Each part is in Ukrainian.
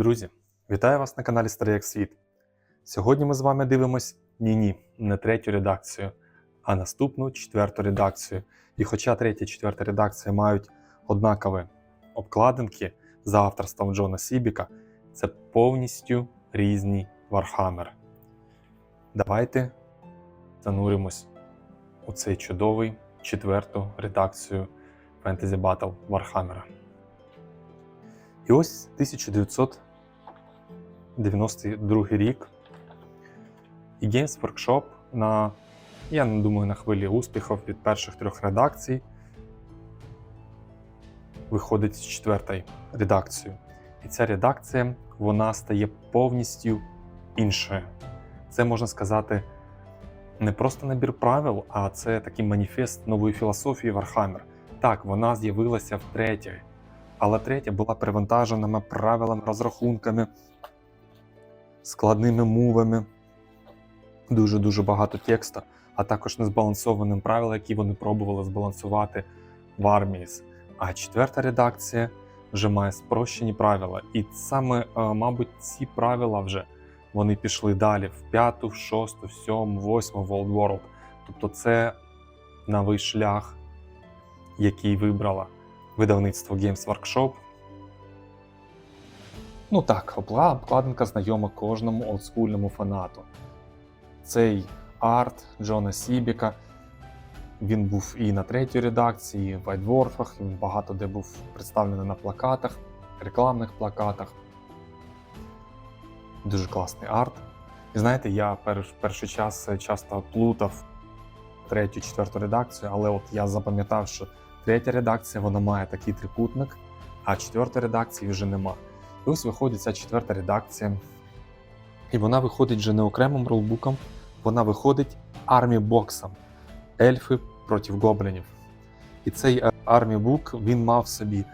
Друзі, вітаю вас на каналі Старий як Світ. Сьогодні ми з вами дивимось ні-ні, не третю редакцію, а наступну четверту редакцію. І хоча третя і четверта редакція мають однакові обкладинки за авторством Джона Сібіка, це повністю різні Вархаммер. Давайте зануримось у цей чудовий четверту редакцію Fantasy Battle Вархаммера. І ось 1992 рік. І Games Workshop на, я не думаю, на хвилі успіхів від перших трьох редакцій виходить з четвертою редакцією. І ця редакція вона стає повністю іншою. Це можна сказати не просто набір правил, а це такий маніфест нової філософії Вархаммер. Так, вона з'явилася в третій, але третя була перевантаженими правилами, розрахунками, складними мовами, дуже-дуже багато тексту, а також незбалансованим правилам, які вони пробували збалансувати в армії. А четверта редакція вже має спрощені правила. І саме, е, мабуть, ці правила вже вони пішли далі в п'яту, в шосту, в сьому, восьму World World. Тобто це новий шлях, який вибрала видавництво Games Workshop. Ну так, обкладинка знайома кожному олдскульному фанату. Цей арт Джона Сібіка. Він був і на третій редакції, в Вайтворфах, він багато де був представлений на плакатах, рекламних плакатах. Дуже класний арт. І знаєте, я перш, перший час часто плутав третю, четверту редакцію, але от я запам'ятав, що третя редакція вона має такий трикутник, а четверта редакції вже нема. І ось виходить ця четверта редакція. І вона виходить вже не окремим ролбуком, вона виходить армі-боксом. Ельфи проти гоблінів. І цей армі-бук він мав собі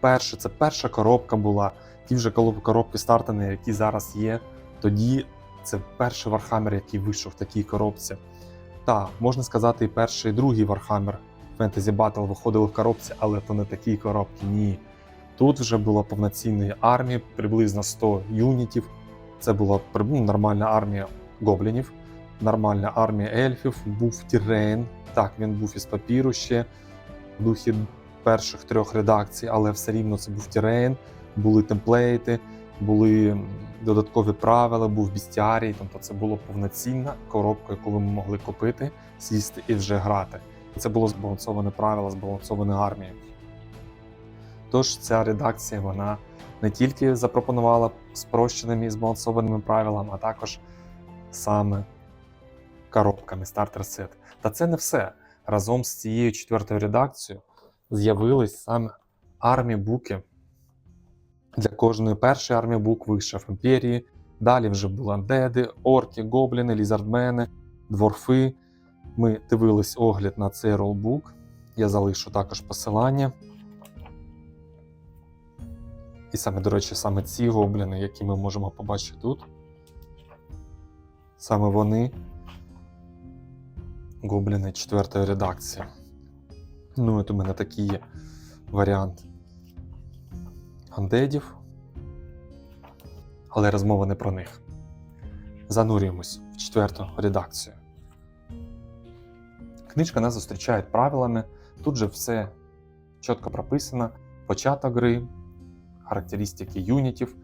перше, це перша коробка була. Ті вже коробки стартани, які зараз є. Тоді це перший Вархаммер, який вийшов в такій коробці. Та, можна сказати, і перший і другий Вархаммер Fantasy Battle виходили в коробці, але то не такі коробки. Ні. Тут вже була повноцінна армія, приблизно 100 юнітів. Це була ну, нормальна армія гоблінів, нормальна армія ельфів, був Тірейн. Так, він був із папіру ще в духі перших трьох редакцій, але все рівно це був Тірейн, були темплейти, були додаткові правила, був бістіарій. Тобто це була повноцінна коробка, яку ви могли купити, сісти і вже грати. Це було збалансоване правило, збалансована армія. Тож ця редакція вона не тільки запропонувала спрощеними і збалансованими правилами, а також саме коробками стартер сет. Та це не все. Разом з цією четвертою редакцією з'явились саме армії буки. Для кожної першої армії бук вийшов імперії. Далі вже були андеди, орки, гобліни, лізардмени, дворфи. Ми дивились огляд на цей ролбук. Я залишу також посилання. І саме, до речі, саме ці гобліни, які ми можемо побачити тут. Саме вони гобліни четвертої редакції. Ну, от у мене такий варіант андедів. Але розмова не про них. Занурюємось в четверту редакцію. Книжка нас зустрічає правилами. Тут же все чітко прописано: початок гри, характеристики юнітів,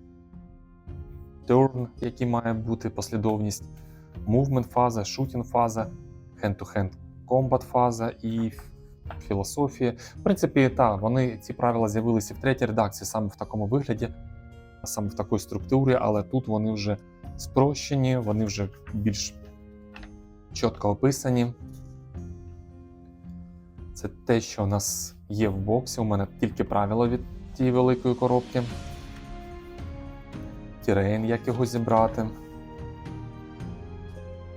turn, який має бути послідовність, movement фаза, shooting фаза, hand-to-hand combat фаза і філософія. В принципі, так, вони ці правила з'явилися в третій редакції саме в такому вигляді, саме в такій структурі, але тут вони вже спрощені, вони вже більш чітко описані. Це те, що у нас є в боксі. У мене тільки правила від тієї великої коробки. Тірейн, як його зібрати.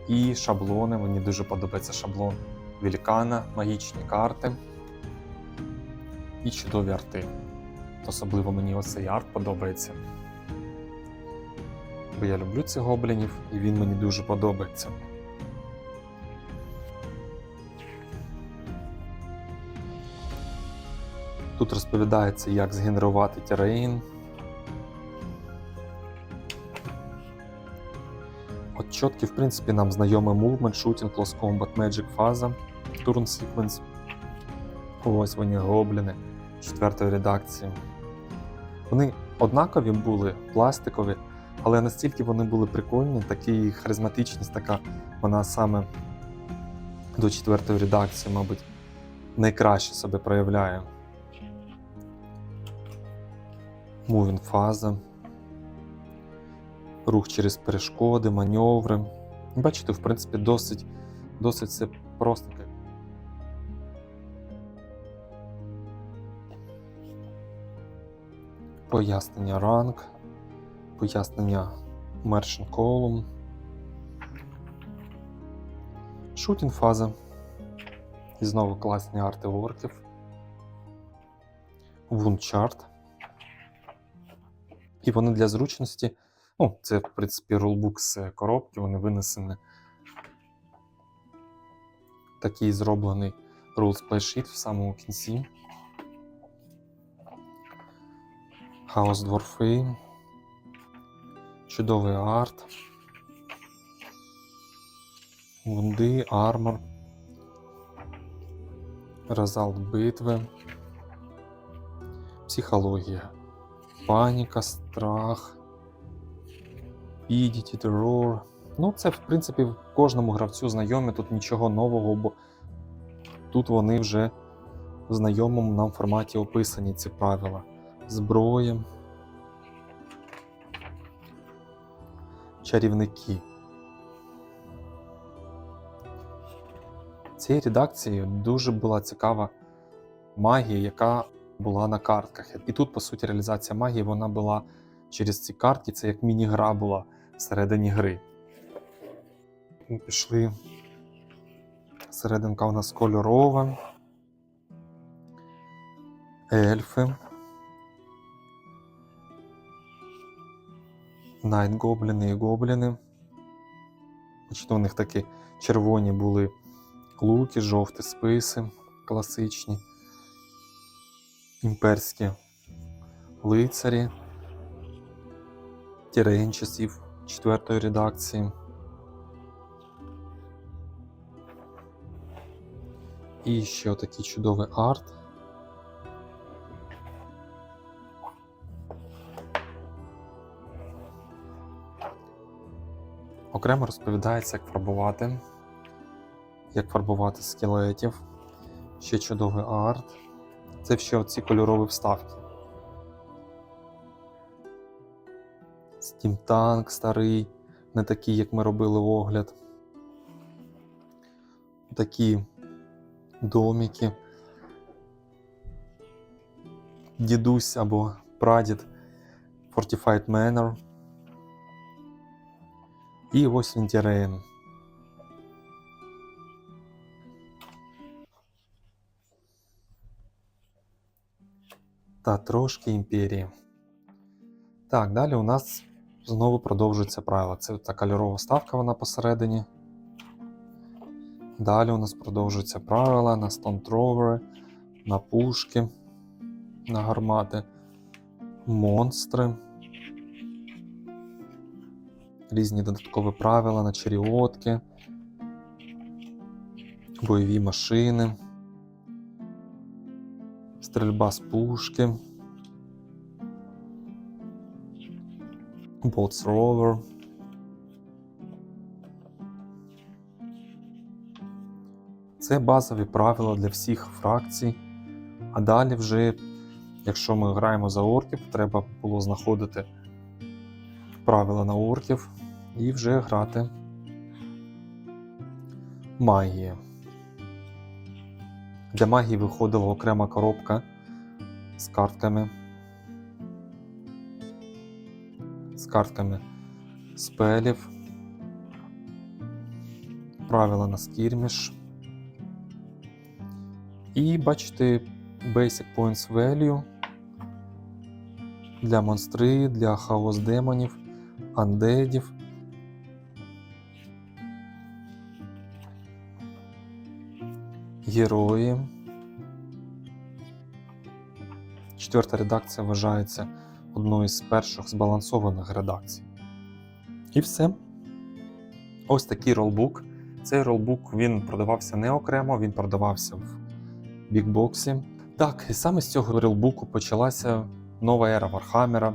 І шаблони. Мені дуже подобається шаблон Велікана, магічні карти і чудові арти. Особливо мені оцей арт подобається. Бо я люблю цих гоблінів, і він мені дуже подобається. Тут розповідається, як згенерувати терейн. От чіткі, в принципі, нам знайомий Movement, Shooting, Close Combat, Magic фаза, Turn Sequence. Ось вони гобліни четвертої редакції. Вони однакові були, пластикові, але настільки вони були прикольні, такі харизматичність, така вона саме до четвертої редакції, мабуть, найкраще себе проявляє. Мувін фаза. Рух через перешкоди, маневри. Бачите, в принципі, досить, досить все просто. Пояснення ранг, пояснення Merchant Column. Шутінг фаза. І знову класні артиорків. Вунчарт. І вони для зручності. Ну, це, в принципі, рулбук з коробки, вони винесені. Такий зроблений Rules Playsheet в самому кінці. Хаос Дворфейн. Чудовий арт. Вунди, армор. Резалт битви. Психологія. Паніка, страх. Підіті, терор. Ну, це, в принципі, кожному гравцю знайомі, тут нічого нового, бо тут вони вже в знайомому нам форматі описані ці правила. Зброя. Чарівники. Цієї редакції дуже була цікава магія, яка була на картках. І тут, по суті, реалізація магії вона була через ці картки, це як міні-гра була всередині гри. Ми пішли. Серединка у нас кольорова. Ельфи. Найт гобліни і гобліни. Бачите, у них такі червоні були луки, жовті списи класичні, імперські лицарі, тірень часів четвертої редакції. І ще такий чудовий арт. Окремо розповідається, як фарбувати, як фарбувати скелетів, ще чудовий арт. Це ще оці кольорові вставки. Стімтанк старий, не такий, як ми робили огляд. Такі домики. Дідусь або прадід Fortified Manor. І ось він Та трошки імперії. Так, далі у нас знову продовжується правило. Це та кольорова ставка вона посередині. Далі у нас продовжуються правила на стонтровери, на пушки, на гармати, монстри. Різні додаткові правила на чаріотки, бойові машини, стрільба з пушки, Bolts Rover. Це базові правила для всіх фракцій. А далі вже, якщо ми граємо за орків, треба було знаходити правила на орків і вже грати магії. Для магії виходила окрема коробка з картками. З картками спелів, правила на скірміш. І бачите Basic Points Value для монстри, для хаос демонів, андедів. Герої. Четверта редакція вважається одною з перших збалансованих редакцій. І все. Ось такий ролбук. Цей ролбук він продавався не окремо, він продавався в бікбоксі. Так, і саме з цього ролбуку почалася нова ера Вархаммера.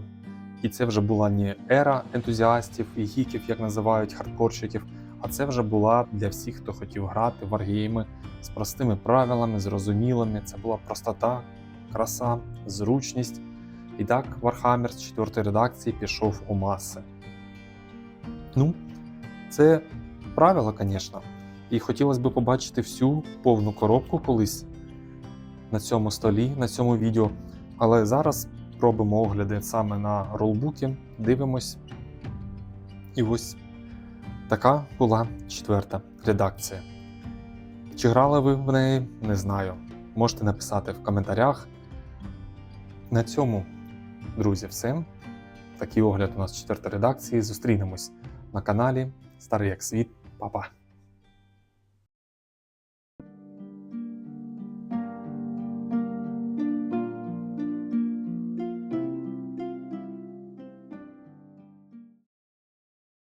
І це вже була не ера ентузіастів і гіків, як називають хардкорщиків, а це вже була для всіх, хто хотів грати варгейми з простими правилами, зрозумілими. Це була простота, краса, зручність. І так Warhammer з четвертої редакції пішов у маси. Ну, це правило, звісно. І хотілося б побачити всю повну коробку колись на цьому столі, на цьому відео. Але зараз робимо огляди саме на ролбуки, дивимось. І ось така була четверта редакція. Чи грали ви в неї? Не знаю. Можете написати в коментарях. На цьому, друзі, все. Такий огляд у нас четвертої редакції. Зустрінемось на каналі Старий як світ. Па-па!